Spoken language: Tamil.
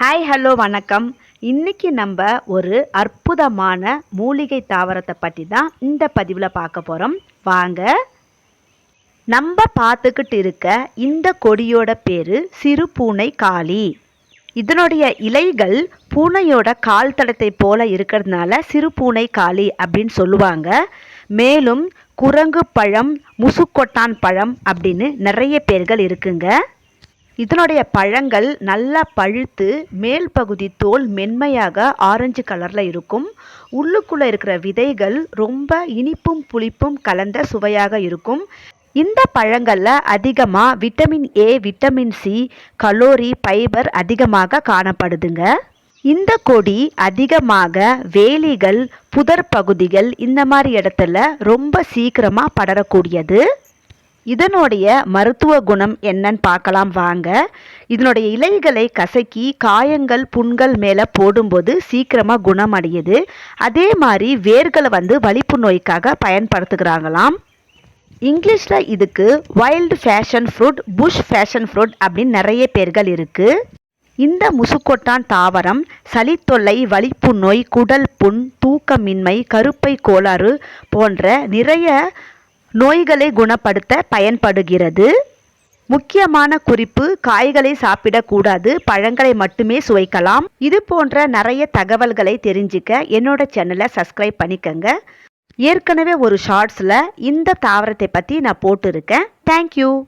ஹாய் ஹலோ வணக்கம். இன்னைக்கு நம்ம ஒரு அற்புதமான மூலிகை தாவரத்தை பற்றி தான் இந்த பதிவில் பார்க்க போகிறோம் வாங்க. நம்ம பார்த்துக்கிட்டு இருக்க இந்த கொடியோட பேர் சிறு பூனை காளி. இதனுடைய இலைகள் பூனையோட கால் தடத்தை போல இருக்கிறதுனால சிறு பூனை காளி அப்படின்னு சொல்லுவாங்க. மேலும் குரங்கு பழம் முசுக்கொட்டான் பழம் அப்படின்னு நிறைய பேர்கள் இருக்குங்க. இதனுடைய பழங்கள் நல்லா பழுத்து மேல் பகுதி தோல் மென்மையாக ஆரஞ்சு கலரில் இருக்கும். உள்ளுக்குள்ளே இருக்கிற விதைகள் ரொம்ப இனிப்பும் புளிப்பும் கலந்த சுவையாக இருக்கும். இந்த பழங்களில் அதிகமாக vitamin A vitamin C calorie fibre அதிகமாக காணப்படுதுங்க. இந்த கொடி அதிகமாக வேலிகள் புதர் பகுதிகள் இந்த மாதிரி இடத்துல ரொம்ப சீக்கிரமாக படரக்கூடியது. இதனுடைய மருத்துவ குணம் என்னன்னு பார்க்கலாம் வாங்க. இதனுடைய இலைகளை கசக்கி காயங்கள் புண்கள் மேலே போடும்போது சீக்கிரமாக குணமடையுது. அதே மாதிரி வேர்களை வந்து வலிப்பு நோய்க்காக பயன்படுத்துகிறாங்களாம். இங்கிலீஷில் இதுக்கு wild passion fruit bush passion fruit அப்படின்னு நிறைய பேர்கள் இருக்குது இந்த முசுக்கொட்டான் தாவரம் சளித்தொல்லை வலிப்பு நோய் குடல் புண் தூக்கமின்மை கருப்பை கோளாறு போன்ற நிறைய நோய்களை குணப்படுத்த பயன்படுகிறது. முக்கியமான குறிப்பு காய்களை சாப்பிடக்கூடாது பழங்களை மட்டுமே சுவைக்கலாம். இது போன்ற நிறைய தகவல்களை தெரிஞ்சுக்க என்னோட சேனலை சப்ஸ்கிரைப் பண்ணிக்கங்க. ஏற்கனவே ஒரு ஷார்ட்ஸில் இந்த தாவரத்தை பற்றி நான் போட்டிருக்கேன். தேங்க்யூ